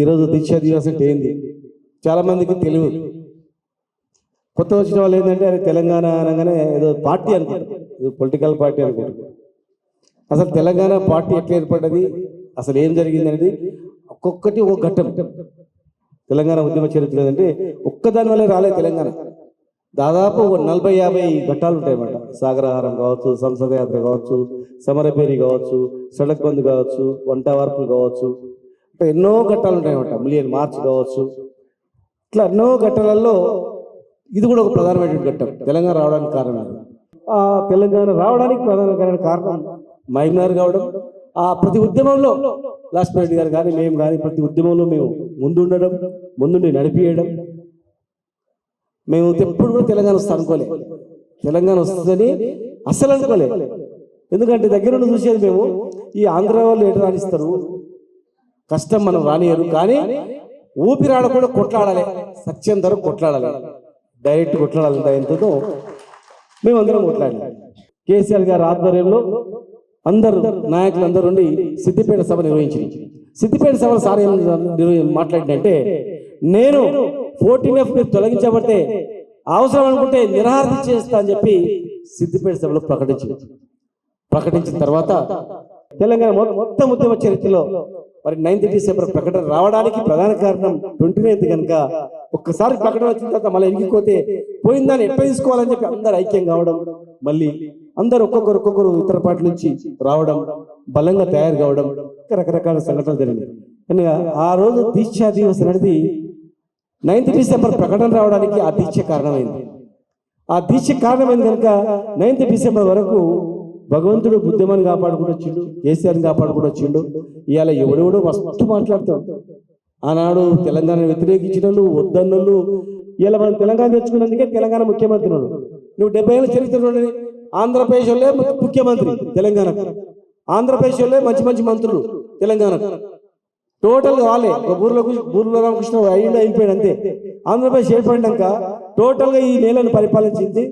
ఈరోజు దీక్షా దివాస్ అంటే ఏంది? చాలా మందికి తెలియదు. కొత్త వచ్చిన వాళ్ళు ఏంటంటే అది తెలంగాణ అనగానే ఏదో పార్టీ అనుకుంటారు ఇది పొలిటికల్ పార్టీ అనుకుంటారు అసలు తెలంగాణ పార్టీ ఎట్లా ఏర్పడ్డది? అసలు ఏం జరిగింది అనేది ఒక్కొక్కటి ఒక ఘట్టం. తెలంగాణ ఉద్యమ చరిత్ర ఏంటంటే ఒక్కదాని వల్లే రాలేదు తెలంగాణ. దాదాపు ఒక నలభై యాభై ఘట్టాలు ఉంటాయన్నమాట. సాగరహారం కావచ్చు సంసద యాత్ర కావచ్చు సమరపేరి కావచ్చు సడక్ బంద్ కావచ్చు వంట వార్పులు కావచ్చు. ఇట్లా ఎన్నో ఘట్టాలు ఉంటాయి మిలియన్ మార్చ్ కావచ్చు. ఇట్లా ఎన్నో ఘట్టాలలో ఇది కూడా ఒక ప్రధానమైనటువంటి ఘట్టం. తెలంగాణ రావడానికి కారణం ఆ తెలంగాణ రావడానికి ప్రధాన కారణం మైనార్ కావడం. ఆ ప్రతి ఉద్యమంలో లక్ష్మణ్ రెడ్డి గారు కానీ మేము కానీ ప్రతి ఉద్యమంలో మేము ముందుండడం ముందుండి నడిపియడం. మేము ఎప్పుడు కూడా తెలంగాణ వస్తా అనుకోలే. తెలంగాణ వస్తుందని అస్సలు అనుకోలే. ఎందుకంటే దగ్గర నుండి చూసేది మేము ఈ ఆంధ్ర వాళ్ళు ఎటు రాణిస్తారు కష్టం మనం రానియరు కానీ ఊపిరాడ కూడా కొట్లాడాలి. సత్యం ధర కొట్లాడాలి. డైరెక్ట్ కొట్లాడాలి ఎంతతో మేమందరం కొట్లాడాలి. కేసీఆర్ గారి ఆధ్వర్యంలో అందరు నాయకులు అందరూ ఉండి సిద్దిపేట సభ నిర్వహించింది. సిద్దిపేట సభ సార్ ఏం మాట్లాడిందంటే నేను ఫోర్టీన్ ఎఫ్ మీరు తొలగించబడితే అవసరం అనుకుంటే నిరాహార చేస్తా అని చెప్పి సిద్దిపేట సభలో ప్రకటించింది. ప్రకటించిన తర్వాత తెలంగాణ మొత్తం ఉద్యమ చరిత్రలో మరి నైన్త్ డిసెంబర్ ప్రకటన రావడానికి ప్రధాన కారణం ట్వంటీ నైన్త్ కనుక ఒక్కసారి ప్రకటన వచ్చిన తర్వాత మళ్ళీ ఎగిపోతే పోయిందని ఎట్లా తీసుకోవాలని చెప్పి అందరు ఐక్యం కావడం మళ్ళీ అందరు ఒక్కొక్కరు ఒక్కొక్కరు ఇతర పార్టీ నుంచి రావడం బలంగా తయారు కావడం రకరకాల సంఘటనలు జరిగినాయి. కనుక ఆ రోజు దీక్ష దివస్ అనేది నైన్త్ డిసెంబర్ ప్రకటన రావడానికి ఆ దీక్ష కారణమైంది. ఆ దీక్ష కారణమైంది కనుక నైన్త్ డిసెంబర్ వరకు భగవంతుడు బుద్ధిమని కాపాడుకుని వచ్చిండు కేసీఆర్ని కాపాడుకుంటూ వచ్చిండు. ఇవాళ ఎవడెవడో మస్తు మాట్లాడతాడు. ఆనాడు తెలంగాణ వ్యతిరేకించిన వాళ్ళు వద్దన్నోళ్ళు ఇలా మనం తెలంగాణ తెచ్చుకున్నందుకే తెలంగాణ ముఖ్యమంత్రి నువ్వు డెబ్బై ఏళ్ళ చరిత్ర ఉన్నది ఆంధ్రప్రదేశ్ వాళ్ళే ముఖ్యమంత్రి తెలంగాణ ఆంధ్రప్రదేశ్ వాళ్ళే మంచి మంచి మంత్రులు తెలంగాణ టోటల్ వాళ్ళే. ఒక ఊర్లో ఊర్లో రామకృష్ణ అయ్యిండు అయిపోయాడు అంతే. ఆంధ్రప్రదేశ్ ఏర్పడినాక టోటల్గా ఈ నేలను పరిపాలించింది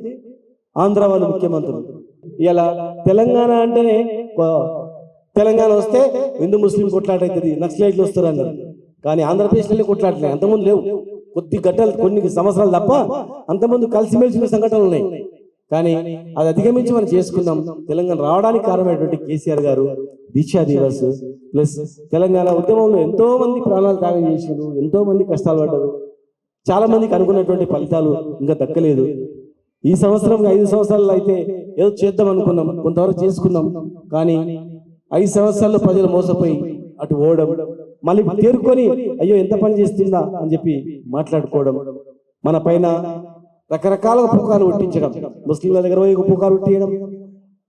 ఆంధ్ర వాళ్ళు ముఖ్యమంత్రులు. ఇలా తెలంగాణ అంటేనే తెలంగాణ వస్తే హిందూ ముస్లిం కొట్లాట అవుతుంది నక్సలైట్లు వస్తారు అన్నారు కానీ ఆంధ్రప్రదేశ్లో కొట్లాటలే అంతకుముందు లేవు. కొద్ది గడ్డలు కొన్ని సంవత్సరాలు తప్ప అంతకుముందు కలిసిమెలిసిన సంఘటనలు ఉన్నాయి. కానీ అది అధిగమించి మనం చేసుకుందాం. తెలంగాణ రావడానికి కారణమైనటువంటి కేసీఆర్ గారు దీక్షా దివస్ ప్లస్ తెలంగాణ ఉద్యమంలో ఎంతో మంది ప్రాణాలు త్యాగం చేసిండ్రు ఎంతో మంది కష్టాలు పడ్డారు. చాలా మందికి అనుకున్నటువంటి ఫలితాలు ఇంకా దక్కలేదు. ఈ సంవత్సరం ఐదు సంవత్సరాలు అయితే ఏదో చేద్దాం అనుకున్నాం కొంతవరకు చేసుకున్నాం. కానీ ఐదు సంవత్సరాల్లో ప్రజలు మోసపోయి అటు ఓడడం మళ్ళీ తేరుకొని అయ్యో ఎంత పని చేస్తుందా అని చెప్పి మాట్లాడుకోవడం. మన పైన రకరకాల పుకారు ఉట్టించడం ముస్లింల దగ్గర పోయి ఒక పుకారు పుట్టియడం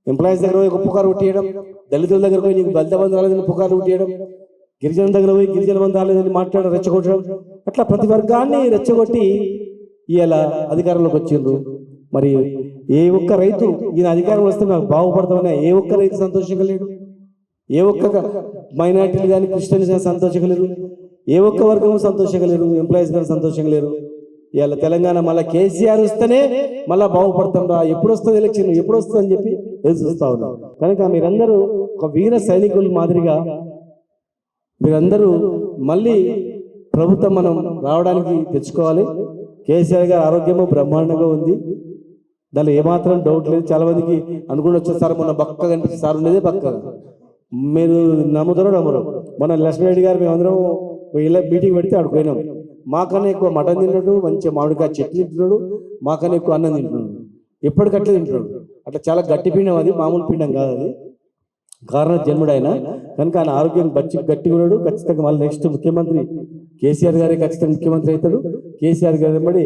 ఎంప్లాయీస్ దగ్గర పోయి ఒక పుకారు పుట్టియడం దళితుల దగ్గర పోయి నీకు దళిత బంధు రాలేదని పుకారు గిరిజన దగ్గర పోయి గిరిజన బంధు రాలేదని మాట్లాడడం రెచ్చగొట్టడం అట్లా ప్రతి వర్గాన్ని రెచ్చగొట్టి ఇలా అధికారంలోకి వచ్చిండ్రు. మరి ఏ ఒక్క రైతు ఈయన అధికారం వస్తే నాకు బాగుపడతామని ఏ ఒక్క రైతు సంతోషంగా లేడు ఏ ఒక్క మైనార్టీలు కానీ క్రిస్టియన్స్ కానీ సంతోషంగా లేరు ఏ ఒక్క వర్గం సంతోషంగా లేరు ఎంప్లాయీస్ కానీ సంతోషంగా లేరు ఇవాళ తెలంగాణ మళ్ళీ కేసీఆర్ వస్తేనే మళ్ళీ బాగుపడతాంరా. ఎప్పుడు వస్తుంది ఎలక్షన్ ఎప్పుడు వస్తుంది అని చెప్పి ఎదురు చూస్తా ఉన్నాం. కనుక మీరందరూ ఒక వీర సైనికుల మాదిరిగా మీరందరూ మళ్ళీ ప్రభుత్వం మనం రావడానికి తెచ్చుకోవాలి. కేసీఆర్ గారి ఆరోగ్యము బ్రహ్మాండంగా ఉంది. దానిలో ఏమాత్రం డౌట్ లేదు. చాలా మందికి అనుకుని వచ్చే సార్ మొన్న బక్క కనిపించి సార్ ఉండేదే బక్క మీరు నమ్ముతారో నమ్మరు. మొన్న లక్ష్మీరెడ్డి గారు మేమందరం ఇలా మీటింగ్ పెడితే అక్కడికి పోయినాం. మాకన్నా ఎక్కువ మటన్ తింటాడు మంచిగా మామిడికాయ చెట్టు తింటున్నాడు మాకన్నా ఎక్కువ అన్నం తింటున్నాడు. ఎప్పటికట్లే తింటున్నాడు? అట్లా చాలా గట్టి పిండం అది మామూలు పిండం కాదు అది. కారణ జన్ముడు ఆయన కనుక ఆయన ఆరోగ్యం బచ్చి గట్టిగా ఉన్నాడు. ఖచ్చితంగా మళ్ళీ నెక్స్ట్ ముఖ్యమంత్రి కేసీఆర్ గారే ఖచ్చితంగా ముఖ్యమంత్రి అవుతాడు. కేసీఆర్ గారు వెంబడి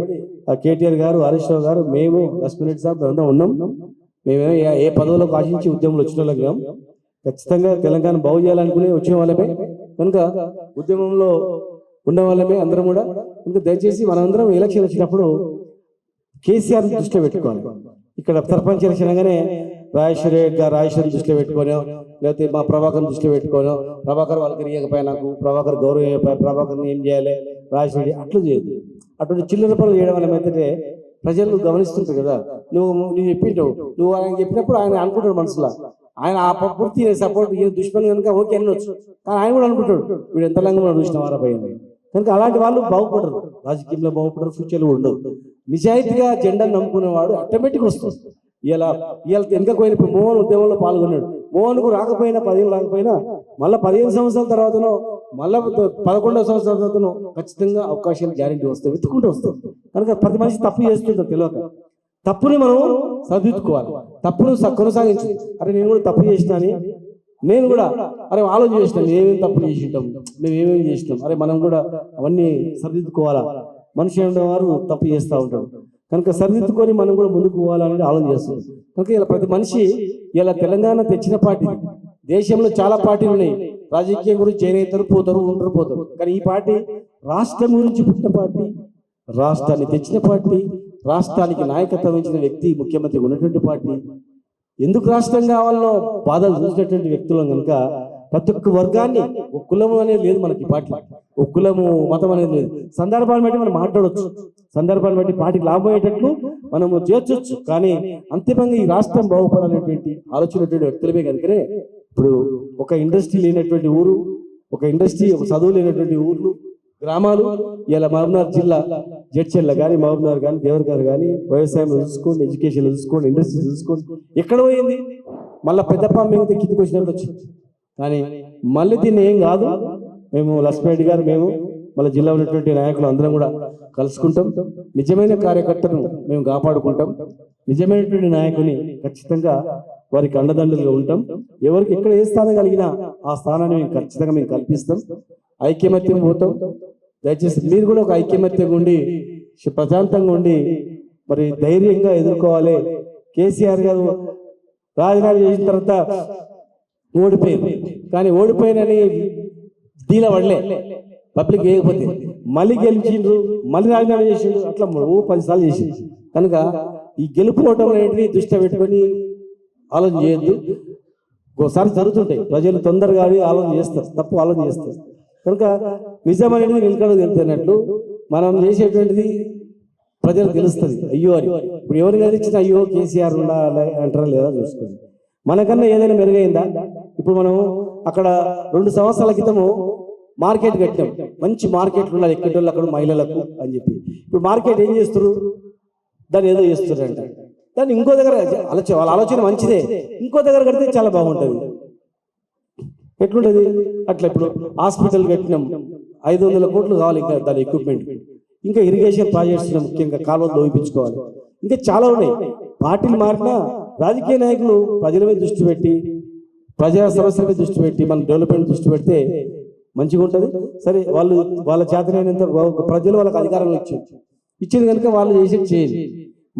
కేటీఆర్ గారు హరీష్ రావు గారు మేము లక్ష్మీరెడ్డి సాబ్ అందరం ఉన్నాం. మేమేమో ఏ- పదవులకు ఆశించి ఉద్యమంలో వచ్చిన వాళ్ళం ఖచ్చితంగా తెలంగాణ బాగు చేయాలనుకునే వచ్చిన వాళ్ళమే. కనుక ఉద్యమంలో ఉన్న వాళ్ళమే అందరం కూడా. కనుక దయచేసి మనందరం ఎలక్షన్ వచ్చినప్పుడు కేసీఆర్ దృష్టిలో పెట్టుకోవాలి. ఇక్కడ సర్పంచ్ ఎలక్షన్ అనగానే రాజేశ్వర రెడ్డి గారు రాజేశ్వరం దృష్టిలో పెట్టుకోనో లేకపోతే మా ప్రభాకర్ దృష్టిలో పెట్టుకోనో ప్రభాకర్ వాళ్ళకి ఇవ్వకపోయా నాకు ప్రభాకర్ గౌరవం ఇవ్వకపోయా ప్రభాకర్ని ఏం చేయాలి రాజేశ్వరి అట్లా చేయదు అటువంటి చిల్లర పనులు చేయడం వల్ల ఏంటంటే ప్రజలు గమనిస్తుంటారు కదా నువ్వు నువ్వు చెప్పింటావు నువ్వు ఆయన చెప్పినప్పుడు ఆయన అనుకుంటాడు మనసులో. ఆయన ఆ పూర్తి సపోర్ట్ ఈయన దుష్మని కనుక ఓకే అనొచ్చు కానీ ఆయన కూడా అనుకుంటాడు వీడు ఎంత లంగా చూసిన వారా పైన. కనుక అలాంటి వాళ్ళు బాగుపడరు రాజకీయంలో బాగుపడరు ఫ్యూచర్లో ఉండవు నిజాయితీగా జెండా నమ్ముకునేవాడు ఆటోమేటిక్ వస్తుంది ఇలా ఇలా వెనక పోయిన ఇప్పుడు మోహన్ ఉద్యమంలో పాల్గొన్నాడు. మోహన్కు రాకపోయినా పదిహేను రాకపోయినా మళ్ళీ పదిహేను సంవత్సరాల తర్వాతనో మళ్ళీ పదకొండవ సంవత్సరాల తర్వాతనో ఖచ్చితంగా అవకాశాలు గ్యారెంటీ వస్తాయి వెతుకుంటూ వస్తాం కనుక ప్రతి మనిషి తప్పు చేస్తుంటారు తెలియక తప్పుని మనం సరిదిద్దుకోవాలి. తప్పును కొనసాగించి కొనసాగించు. అరే నేను కూడా తప్పు చేసినా అని నేను కూడా అరే ఆలోచన చేసినాం ఏమేమి తప్పులు చేసి ఉంటాం మేము ఏమేమి చేసినాం. అరే మనం కూడా అవన్నీ సరిదిద్దుకోవాలా? మనిషి వారు తప్పు చేస్తూ ఉంటాడు కనుక సరిదిద్దుకొని మనం కూడా ముందుకు పోవాలనేది ఆలోచన చేస్తుంది కనుక ఇలా ప్రతి మనిషి ఇలా తెలంగాణ తెచ్చిన పార్టీ దేశంలో చాలా పార్టీలు ఉన్నాయి. రాజకీయం గురించి చేనేతలు పోతారు ఉండరు పోతారు. కానీ ఈ పార్టీ రాష్ట్రం గురించి పుట్టిన పార్టీ రాష్ట్రాన్ని తెచ్చిన పార్టీ రాష్ట్రానికి నాయకత్వం ఇచ్చిన వ్యక్తి ముఖ్యమంత్రి ఉన్నటువంటి పార్టీ. ఎందుకు రాష్ట్రం కావాలో బాధలు చూసినటువంటి వ్యక్తులం కనుక ప్రతి ఒక్క వర్గాన్ని ఒక కులము అనేది లేదు మనకి పాటలు. ఒక కులము మతం అనేది లేదు. సందర్భాన్ని బట్టి మనం మాట్లాడవచ్చు సందర్భాన్ని బట్టి పార్టీకి లాభమయ్యేటట్లు మనము చేర్చొచ్చు. కానీ అంతిమంగా ఈ రాష్ట్రం బాగుపడాలనేటువంటి ఆలోచన వ్యక్తులమే కనుకనే ఇప్పుడు ఒక ఇండస్ట్రీ లేనటువంటి ఊరు ఒక ఇండస్ట్రీ ఒక చదువు లేనటువంటి ఊర్లు గ్రామాలు ఇలా మహబూబ్నగర్ జిల్లా జడ్చెల్ల కానీ మహబూబ్నగర్ కానీ దేవరగారు కానీ వ్యవసాయం చూసుకోండి ఎడ్యుకేషన్ చూసుకోండి ఇండస్ట్రీ చూసుకోండి. ఎక్కడ పోయింది? మళ్ళీ పెద్దప్ప మేము కిందికి వచ్చినట్టు వచ్చింది. కానీ మళ్ళీ దీన్ని ఏం కాదు మేము లక్ష్మీరెడ్డి గారు మేము మళ్ళీ జిల్లా ఉన్నటువంటి నాయకులు అందరం కూడా కలుసుకుంటాం. నిజమైన కార్యకర్తను మేము కాపాడుకుంటాం. నిజమైనటువంటి నాయకుని ఖచ్చితంగా వారికి అండదండలుగా ఉంటాం. ఎవరికి ఎక్కడ ఏ స్థానం కలిగినా ఆ స్థానాన్ని మేము ఖచ్చితంగా మేము కల్పిస్తాం. ఐక్యమత్యం పోతాం. దయచేసి మీరు కూడా ఒక ఐక్యమత్యంగా ఉండి శ- ప్రశాంతంగా ఉండి మరి ధైర్యంగా ఎదుర్కోవాలి. కేసీఆర్ గారు రాజీనామా చేసిన తర్వాత ఓడిపోయింది కానీ ఓడిపోయినని దీల పడలే పబ్లిక్ వేయకపోతే మళ్ళీ గెలిచిండ్రు మళ్ళీ రాజీనామా చేసిండ్రు అట్లా ఓ పదిసార్లు చేసింది కనుక ఈ గెలుపుకోవటం అనేది దృష్టి పెట్టుకొని ఆలోచన చేయొద్దు. ఒకసారి జరుగుతుంటాయి. ప్రజలు తొందరగా ఆలోచన చేస్తారు తప్పు ఆలోచన చేస్తారు. కనుక నిజం అనేది నిలకడ తెలుతున్నట్లు మనం చేసేటువంటిది ప్రజలకు తెలుస్తుంది. అయ్యో అని. ఇప్పుడు ఎవరు కదిలించిన అయ్యో కేసీఆర్ ఉండాలి అంటారా లేదా చూసుకోండి. మనకన్నా ఏదైనా మెరుగైందా? ఇప్పుడు మనం అక్కడ రెండు సంవత్సరాల క్రితము మార్కెట్ కట్టాం మంచి మార్కెట్లు ఉన్నారు ఎక్కేటోళ్ళు అక్కడ మహిళలకు అని చెప్పి. ఇప్పుడు మార్కెట్ ఏం చేస్తారు దాన్ని ఏదో చేస్తున్నారంట దాన్ని ఇంకో దగ్గర ఆలోచన వాళ్ళ ఆలోచన మంచిదే. ఇంకో దగ్గర కడితే చాలా బాగుంటుంది. ఎట్లుంటుంది? అట్లా ఇప్పుడు హాస్పిటల్ కట్టినాం. ఐదు వందల కోట్లు కావాలి ఇంకా దాని ఎక్విప్మెంట్ ఇంకా ఇరిగేషన్ ప్రాజెక్ట్స్ ముఖ్యంగా కాలువలు దోపించుకోవాలి ఇంకా చాలా ఉన్నాయి. పార్టీలు మారినా రాజకీయ నాయకులు ప్రజల మీద దృష్టి పెట్టి ప్రజా సమస్యల మీద దృష్టి పెట్టి మన డెవలప్మెంట్ దృష్టి పెడితే మంచిగా ఉంటుంది. సరే వాళ్ళు వాళ్ళ చేతనైనంత ప్రజలు వాళ్ళకి అధికారం ఇచ్చింది ఇచ్చింది కనుక వాళ్ళు చేసేది చేయాలి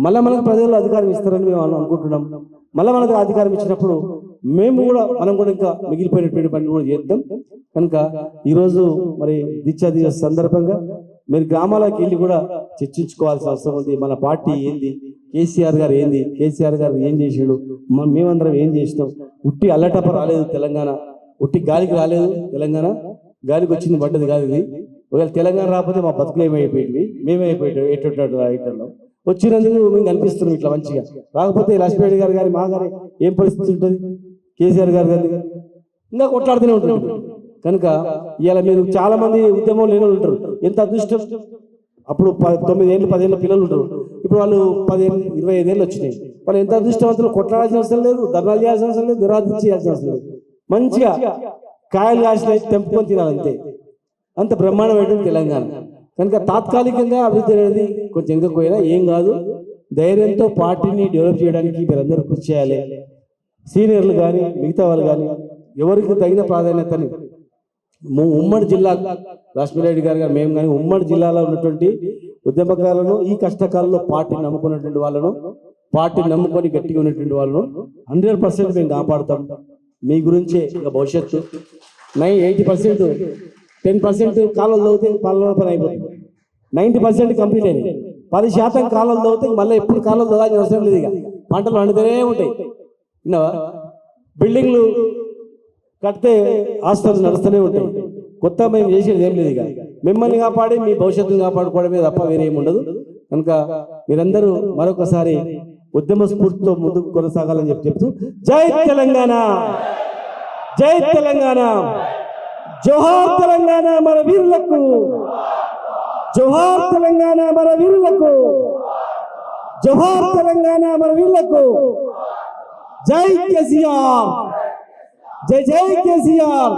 మళ్ళీ మనకు ప్రజలు అధికారం ఇస్తారని మేము అనుకుంటున్నాం. మళ్ళీ మనకు అధికారం ఇచ్చినప్పుడు మేము కూడా మనం కూడా ఇంకా మిగిలిపోయినటువంటి పని కూడా చేద్దాం. కనుక ఈరోజు మరి దీక్షా దివస్ సందర్భంగా మీరు గ్రామాలకు వెళ్ళి కూడా చర్చించుకోవాల్సిన అవసరం ఉంది. మన పార్టీ ఏంది? కేసీఆర్ గారు ఏంది? కేసీఆర్ గారు ఏం చేసాడు? మ- మేమందరం ఏం చేసినాం? ఉట్టి అల్లటప్ప రాలేదు తెలంగాణ. ఉట్టి గాలికి రాలేదు తెలంగాణ. గాలికి వచ్చింది పడ్డది కాదు ఇది. ఒకవేళ తెలంగాణ రాకపోతే మా బతుకులు ఏమైపోయేవి మేమైపోయేట ఎటువంటి ఐటర్లో వచ్చినందుకు మేము కనిపిస్తున్నాం ఇట్లా మంచిగా. రాకపోతే లక్ష్మీరెడ్డి గారు గారి మా గారి ఏం పరిస్థితి ఉంటుంది? కేసీఆర్ గారు గారి. ఇంకా కొట్లాడుతూనే ఉంటుంది కనుక ఇవాళ మీరు చాలా మంది ఉద్యమం లేని ఉంటారు. ఎంత అదృష్టం? అప్పుడు ప- తొమ్మిది ఏళ్ళు పదేళ్ళ పిల్లలు ఉంటారు. ఇప్పుడు వాళ్ళు పదిహేను ఇరవై ఐదేళ్ళు వచ్చినాయి. వాళ్ళు ఎంత అదృష్టవంతులు? కొట్లాడాల్సిన అవసరం లేదు ధర్నాలు చేయాల్సిన అవసరం లేదు నిరాధి చేయాల్సిన అవసరం లేదు. మంచిగా కాయలు కాసిన తెంపుకొని తినాలంతే. అంత బ్రహ్మాండమైనటువంటి తెలంగాణ. కనుక తాత్కాలికంగా అభివృద్ధి అనేది కొంచెం ఎందుకు పోయినా ఏం కాదు. ధైర్యంతో పార్టీని డెవలప్ చేయడానికి మీరందరూ కృషి చేయాలి. సీనియర్లు కానీ మిగతా వాళ్ళు కానీ ఎవరికి తగిన ప్రాధాన్యతని. ఉమ్మడి జిల్లా లక్ష్మీరెడ్డి గారు గారు మేము కానీ ఉమ్మడి జిల్లాలో ఉన్నటువంటి ఉద్యమకాలను ఈ కష్టకాలంలో పార్టీ నమ్ముకున్నటువంటి వాళ్ళను పార్టీ నమ్ముకొని గట్టిగా ఉన్నటువంటి వాళ్ళను హండ్రెడ్ పర్సెంట్ మేము కాపాడతాం. మీ గురించే ఇక భవిష్యత్తు. Nine eighty percent ten percent కాలం తవ్వుతే పాలన పని అయిపోతుంది. నైంటీ పర్సెంట్ కంప్లీట్ అయింది పది శాతం కాలం తవ్వుతే మళ్ళీ ఎప్పుడు కాలం తవ్వాల్సిన అవసరం లేదు ఇక. పంటలు వండుతూనే ఉంటాయి. విన్నావా? బిల్డింగ్లు కడితే ఆస్తులు నడుస్తూనే ఉంటాయి. కొత్త మేము చేసేది ఏం లేదు ఇక. మిమ్మల్ని కాపాడి మీ భవిష్యత్తును కాపాడుకోవడమే తప్ప వేరే ఏమి ఉండదు. కనుక మీరందరూ మరొకసారి ఉద్యమ స్ఫూర్తితో ముందుకు కొనసాగాలని చెప్పి చెప్తూ జై తెలంగాణ! జై తెలంగాణ! జోహార్ తెలంగాణ మన వీరులకు! జోహార్ తెలంగాణ మన వీరులకు! జోహార్ తెలంగాణ మన వీరులకు! జై కేసీఆర్! జై జై కేసీఆర్!